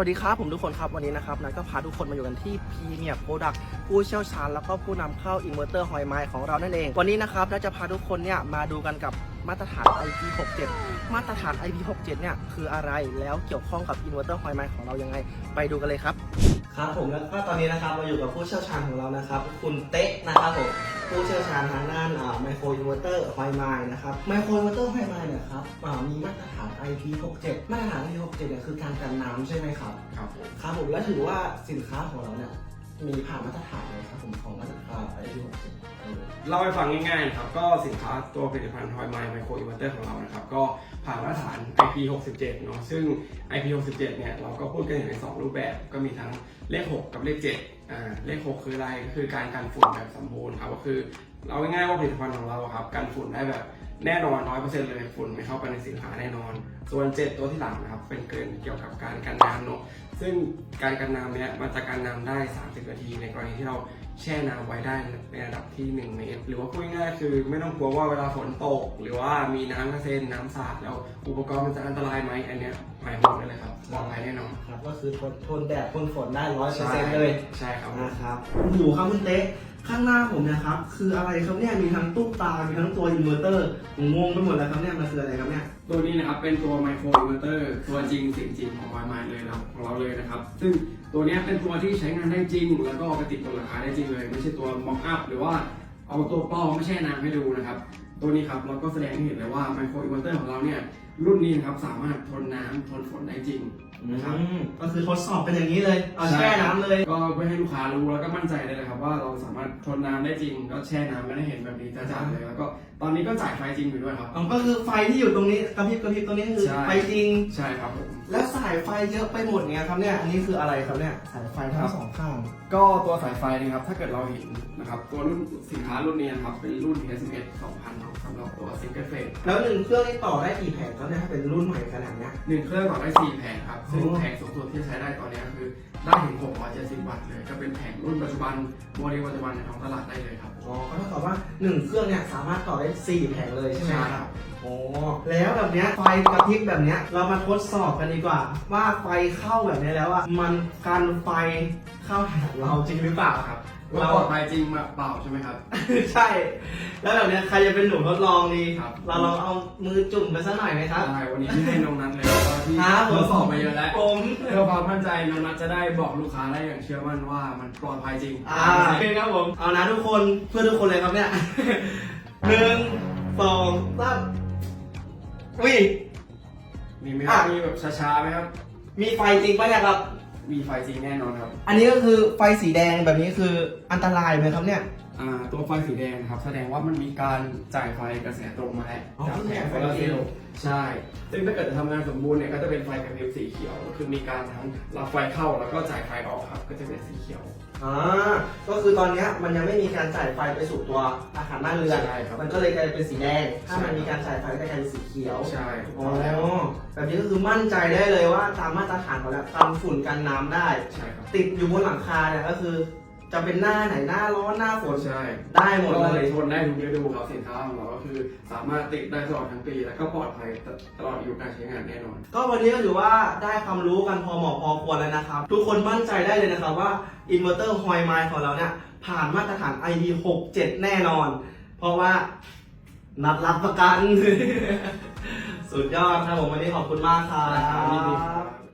สวัสดีครับ ผมทุกคนครับวันนี้นะครับนัทก็พาทุกคนมาอยู่กันที่พ r เมีย r โปรดักผู้เชี่ยวชาญแล้วก็ผู้นำเข้าอินเวอร์เตอร์หอยไม้ของเรานั่นเอง วันนี้นะครับนัทจะพาทุกคนเนี่ยมาดูกันกับมาตรฐาน IP67 มาตรฐาน IP67 เนี่ยคืออะไรแล้วเกี่ยวข้องกับอินเวอร์เตอร์หอยไม้ของเรายังไง ไปดูกันเลยครับ ครับผมแล้วก็ตอนนี้นะครับเราอยู่กับผู้เชี่ยวชาญของเรานะครับ คุณเต๊ะนะครับผมผู้เชี่ยวชาญทางด้าน โครอินเวอร์เตอร์ไฮไมนะครับไมโครอินเวอร์เตอร์ไฮไมเนี่ยครับอ่ามีมาตรฐาน IP67 มาตรฐาน IP67 เนี่ยคือการกันน้ำใช่ไหมครับ ครับผม ครับผม แล้วถือว่าสินค้าของเราเนี่ย มีผ่านมาตรฐานเลยครับผมของมาตรฐาน IP67 เออเล่าให้ฟังง่ายๆนะครับก็สินค้าตัวผลิตภัณฑ์ทอยไมล์ไมโครอินเวอร์เตอร์ของเรานะครับก็ผ่านมาตรฐาน IP67 เนาะซึ่ง IP67 เนี่ยเราก็พูดกันอยู่ใน 2 รูปแบบก็มีทั้งเลข 6 กับเลข7อ่าเลข 6 คืออะไรก็คือการกันฝุ่นแบบสมบูรณ์ครับก็คือเราง่ายๆว่าผลิตภัณฑ์ของเราครับกันฝุ่นได้แบบแน่นอน100%เลยฝุ่นไม่เข้าไปในสินค้าแน่นอน ส่วน 7 ตัวที่หลังนะครับเป็นเกินเกี่ยวกับการกันน้ำเนาะ ซึ่งการกันน้ำเนี่ยมันจะกันน้ำได้ 30 นาที ในกรณีที่เรา แช่น้ำไว้ได้ในระดับที่ 1 เมตร หรือว่าพูดง่ายๆคือ ไม่ต้องกลัวว่าเวลาฝนตก หรือว่ามีน้ำกระเซ็นน้ำสาดแล้วอุปกรณ์มันจะอันตรายไหมอันเนี้ยหมายบอกได้เลยครับปลอดภัยแน่นอนครับก็คือทนทนแดดทนฝนได้ร้อยเปอร์เซ็นต์เลยใช่ครับนะครับอยู่ครับคุณเต๊ะข้างหน้าผมเนะครับ คืออะไรครับเนี่ยมีทั้งตู้ตา มีทั้งตัวอินเวอร์เตอร์ผมงงไปหมดแล้วครับเนี่ยมันคืออะไรครับเนี่ย ตัวนี้นะครับเป็นตัวไมโครอินเวอร์เตอร์ตัวจริงเสิ่งจริงของวายไมเลยนะครับของเราเลยนะครับ ซึ่งตัวเนี้ยเป็นตัวที่ใช้งานได้จริง แล้วก็เอาไปติดบนหลังคาได้จริงเลย ไม่ใช่ตัวม็อกอัพหรือว่าเอาตัวปลอมไม่ใช่น้ำให้ดูนะครับ ตัวนี้ครับเราก็แสดงให้เห็นเลยว่าไมโครอินเวอร์เตอร์ของเราเนี่ย รุ่นนี้นะครับสามารถทนน้ำทนฝนได้จริงนะครับ อืมก็คือทดสอบเป็นอย่างนี้เลย เอาแช่น้ำเลย ก็เพื่อให้ลูกค้ารู้แล้วก็มั่นใจได้เลยครับว่าเราสามารถทนน้ำได้จริงก็แช่น้ำไม่ได้เห็นแบบนี้จ้าๆเลยแล้วก็ตอนนี้ก็จ่ายไฟจริงอยู่ด้วยครับ อ๋อก็คือไฟที่อยู่ตรงนี้กระพริบกระพริบตรงนี้คือใช่ ไฟจริง ใช่ครับผมแล้วสายไฟเยอะไปหมดเนี่ยครับเนี่ย อันนี้คืออะไรครับเนี่ย สายไฟทั้ครังบสองข้าง ก็ตัวสายไฟนะครับถ้าเกิดเราเห็นนะครับตัวรุ่นสินค้ารุ่นนี้นะครับเป็นรุ่น PS11 2000เนาะสำหรับตัวซิงเกิลเฟสแล้วหนึ่งเครื่องนี่ต่อได้กี่แผงครับเนี่ยถ้าเป็นรุ่นใหม่ขนาดเนี้ย หนึ่งเครื่องต่อได้4แผงครับ ซึ่งอ๋อแผงสูงสุดที่ใช้ได้ตอนนี้ก็คือได้ถึง670 วัตต์เลยก็เป็นแผงรุ่นปัจจุบันโมเดลปัจจุบันในท้องตลาดได้เลยครับ อ๋อก็เท่ากับว่าหนึ่งเครื่องเนี่ยสามารถต่อได้สี่แผงเลยใช่ไหมใช่คครัรับบอ๋อแล้วแบบเนี้ยไฟกระพริบแบบเนี้ยเรามาทดสอบกันดีกว่า ว่าไฟเข้าแบบนี้แล้วอะมันกันไฟเข้าหาเราจริงหรือเปล่าครับเราปลอดภัยจริงมาเปล่าใช่ไหมครับ ใช่ แล้วแบบเนี้ยใครจะเป็นหนูทดลองดีครับ เราลองเอามือจุ่มไปสักหน่อยไหมครับ ใช่วันนี้ที่ให้น้องนัทเลยเพราะว่าที่ครับผม ทดสอบมาเยอะแล้วผมเพื่อความมั่นใจน้องนัทจะได้บอกลูกค้าได้อย่างเชื่อมั่นว่ามันปลอดภัยจริงอ่าโอเคครับผม เอานะทุกคนเพื่อทุกคนเลยครับเนี่ย หนึ่งสองสาม วิมีไหมครับมีแบบช้าๆไหมครับ มีไฟจริงปะเนี่ยครับ มีไฟจริงแน่นอนครับ อันนี้ก็คือไฟสีแดงแบบนี้คืออันตรายไหมครับเนี่ยอ่า ตัวไฟสีแดงนะครับ แสดงว่ามันมีการจ่ายไฟกระแสตรงมาแล้วอ๋อจากแผงคือโซจ่ายไฟลาร์เซลเองล์ใช่ ซึ่งถ้าเกิดจะทำงานสมบูรณ์เนี่ยก็จะเป็นไฟกระพริบสีเขียวก็คือมีการทั้งรับไฟเข้าแล้วก็จ่ายไฟออกครับ ก็จะเป็นสีเขียว อ่าก็คือตอนเนี้ยมันยังไม่มีการจ่ายไฟไปสู่ตัวอาคารบ้านเรือนใช่ครับมันก็เลยกลายเป็นสีแดง ถ้าใช่มันมีการจ่ายไฟก็จะกลายเป็นสีเขียวใช่ถูกอ๋ต้อองแล้ว แบบนี้ก็คือมั่นใจได้เลยว่าตามมาตรฐานของเรากันฝุ่นกันน้ำได้ ใช่ครับ ติดอยู่บนหลังคาเนี่ยก็คือ จะเป็นหน้าไหนหน้าร้อนหน้าฝนใช่ได้หมดก็เลยทนได้ทุกฤดูครับสินค้าของเราก็คือสามารถติดได้ตลอดทั้งปี แล้วก็ปลอดภัยตลอดอายุการใช้งานแน่นอน ก็วันนี้ก็ถือว่าได้ความรู้กันพอเหมาะพอควรแล้วนะครับ ทุกคนมั่นใจได้เลยนะครับว่าอินเวอร์เตอร์ฮอยไมล์ของเราเนี่ยผ่านมาตรฐาน ID 67 แน่นอน เพราะว่านัดรับประกัน สุดยอดครับผมวันนี้ขอบคุณมากครัยินดีครับบ